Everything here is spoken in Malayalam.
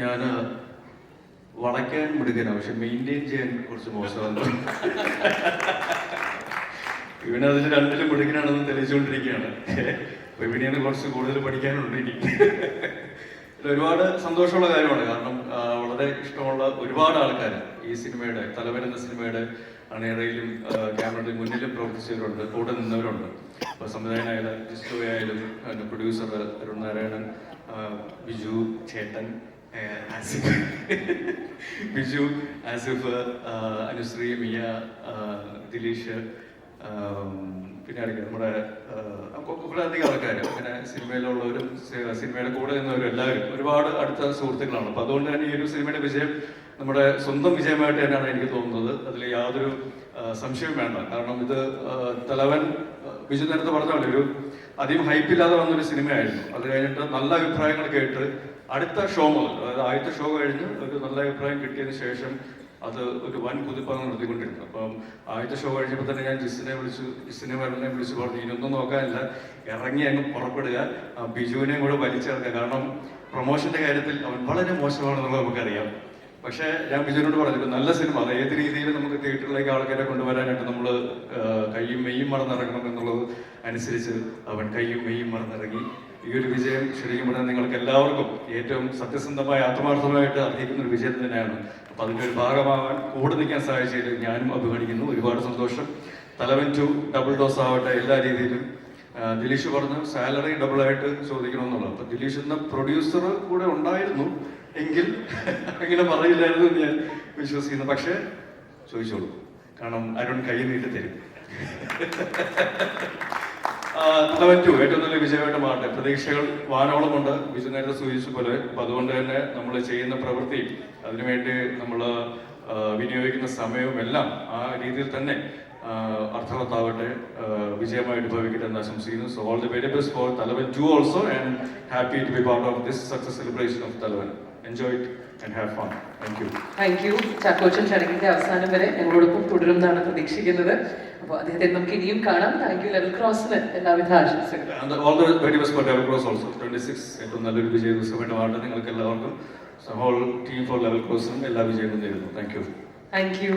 ഞാൻ വളയ്ക്കാൻ മിടുക്കനാണ് പക്ഷെ മെയിന്റെയിൻ ചെയ്യാൻ കുറച്ച് മോശമാണ്. ഇവന് അതിൽ രണ്ടിലും മിടുക്കനാണെന്ന് തെളിയിച്ചുകൊണ്ടിരിക്കുകയാണ്. അപ്പൊ ഇവിടെയാണ് കുറച്ച് കൂടുതൽ പഠിക്കാനുണ്ട് എനിക്ക് ഒരുപാട് സന്തോഷമുള്ള കാര്യമാണ്. കാരണം വളരെ ഇഷ്ടമുള്ള ഒരുപാട് ആൾക്കാർ ഈ സിനിമയുടെ തലവൻ എന്ന സിനിമയുടെ അണയറയിലും ക്യാമറയുടെ മുന്നിലും പ്രവർത്തിച്ചവരുണ്ട് കൂടെ നിന്നവരുണ്ട്. അപ്പോൾ സംവിധായകനായാലും ജിസ്റ്റോ ആയാലും പ്രൊഡ്യൂസർ അരുൺ നാരായണൻ ബിജു ചേട്ടൻ ആസിഫ് ബിജു ആസിഫ് അനുശ്രീ മിയ ദിലീഷ് പിന്നെ ആരൊക്കെ നമ്മുടെ കുറേയധികം ആൾക്കാർ അങ്ങനെ സിനിമയിലുള്ളവരും സിനിമയുടെ കൂടെ നിന്നവരും എല്ലാവരും ഒരുപാട് അടുത്ത സുഹൃത്തുക്കളാണ്. അപ്പോൾ അതുകൊണ്ട് തന്നെ ഈ ഒരു സിനിമയുടെ വിജയം നമ്മുടെ സ്വന്തം വിജയമായിട്ട് തന്നെയാണ് എനിക്ക് തോന്നുന്നത്. അതിൽ യാതൊരു സംശയവും വേണ്ട. കാരണം ഇത് തലവൻ വിജു നേരത്തെ പറഞ്ഞ ഒരു അധികം ഹൈപ്പില്ലാതെ വന്നൊരു സിനിമയായിരുന്നു. അത് കഴിഞ്ഞിട്ട് നല്ല അഭിപ്രായങ്ങൾ കേട്ട് അടുത്ത ഷോ മുതൽ അതായത് ആദ്യത്തെ ഷോ കഴിഞ്ഞ് ഒരു നല്ല അഭിപ്രായം കിട്ടിയതിന് ശേഷം അത് ഒരു വൻ കുതിപ്പാണ് നടത്തിക്കൊണ്ടിരുന്നത്. അപ്പം ആദ്യത്തെ ഷോ കഴിഞ്ഞപ്പോൾ തന്നെ ഞാൻ ജിസിനെ വിളിച്ചു ജിസിനെ വരനെ വിളിച്ച് പറഞ്ഞു ഇനിയൊന്നും നോക്കാനില്ല ഇറങ്ങി അങ്ങ് പുറപ്പെടുക ബിജുവിനെയും കൂടെ വലിച്ചിറക്കുക കാരണം പ്രൊമോഷന്റെ കാര്യത്തിൽ അവൻ വളരെ മോശമാണെന്നുള്ളത് നമുക്കറിയാം. പക്ഷേ ഞാൻ ബിജുവിനോട് പറഞ്ഞു നല്ല സിനിമ അത് ഏത് രീതിയിൽ നമുക്ക് തിയേറ്ററിലേക്ക് ആൾക്കാരെ കൊണ്ടുവരാനായിട്ട് നമ്മൾ കയ്യും മെയ്യും മറന്നിറങ്ങണം എന്നുള്ളത് അനുസരിച്ച് അവൻ കയ്യും മെയ്യും മറന്നിറങ്ങി ഈ ഒരു വിജയം ശരിക്കും പറഞ്ഞാൽ നിങ്ങൾക്ക് എല്ലാവർക്കും ഏറ്റവും സത്യസന്ധമായ ആത്മാർത്ഥമായിട്ട് അർഹിക്കുന്ന ഒരു വിജയം തന്നെയാണ്. അപ്പൊ അതിന്റെ ഒരു ഭാഗമാവാൻ കൂടെ നിൽക്കാൻ സാധിച്ചതിൽ ഞാനും അഭിമാനിക്കുന്നു. ഒരുപാട് സന്തോഷം. തലവൻ ടു ഡബിൾ ഡോസ് ആവട്ടെ എല്ലാ രീതിയിലും. ദിലീഷ് പറഞ്ഞു സാലറി ഡബിൾ ആയിട്ട് ചോദിക്കണമെന്നുള്ളത് അപ്പൊ ദിലീഷ് എന്ന പ്രൊഡ്യൂസർ കൂടെ ഉണ്ടായിരുന്നു എങ്കിൽ അങ്ങനെ പറയില്ലായിരുന്നു എന്ന് ഞാൻ വിശ്വസിക്കുന്നു. പക്ഷേ ചോദിച്ചോളൂ. കാരണം അരുൺ കൈ നീട്ടി തരും. ടു ഏറ്റവും നല്ല വിജയമായിട്ട് മാറട്ടെ. പ്രതീക്ഷകൾ വാനോളമുണ്ട് വിജു നേരത്തെ സൂചിച്ച പോലെ അപ്പൊ അതുകൊണ്ട് തന്നെ നമ്മൾ ചെയ്യുന്ന പ്രവൃത്തി അതിനുവേണ്ടി നമ്മൾ വിനിയോഗിക്കുന്ന സമയവും എല്ലാം ആ രീതിയിൽ തന്നെ അർത്ഥവത്താവട്ടെ വിജയമായിട്ട് ഭവിക്കട്ടെ എന്ന് ആശംസിക്കുന്നു. So all the very best for Thalavan to also and happy to be part of this success celebration of Thalavan. Enjoy it and have fun thank you thank you Chackochan ചടങ്ങിന്റെ അവസാനം വരെ ഞങ്ങളോടൊപ്പം തുടരുമെന്നാണ് പ്രതീക്ഷിക്കുന്നത്. അപ്പോൾ അദ്ദേഹത്തെ നമുക്ക് ഇനിയും കാണാം. താങ്ക് യു ലെവൽ ക്രോസിന് എല്ലാവിധ ആശംസകൾ all the very best for for Level also also. 26 ഏറ്റവും നല്ലൊരു വിജയ ദിവസമായിട്ട് മാറട്ടെ നിങ്ങൾക്ക് എല്ലാവർക്കും ഹോൾ ടീം ഫോർ ലെവൽ ക്രോസിനും എല്ലാ വിജയവും നേരുന്നു. Thank you thank U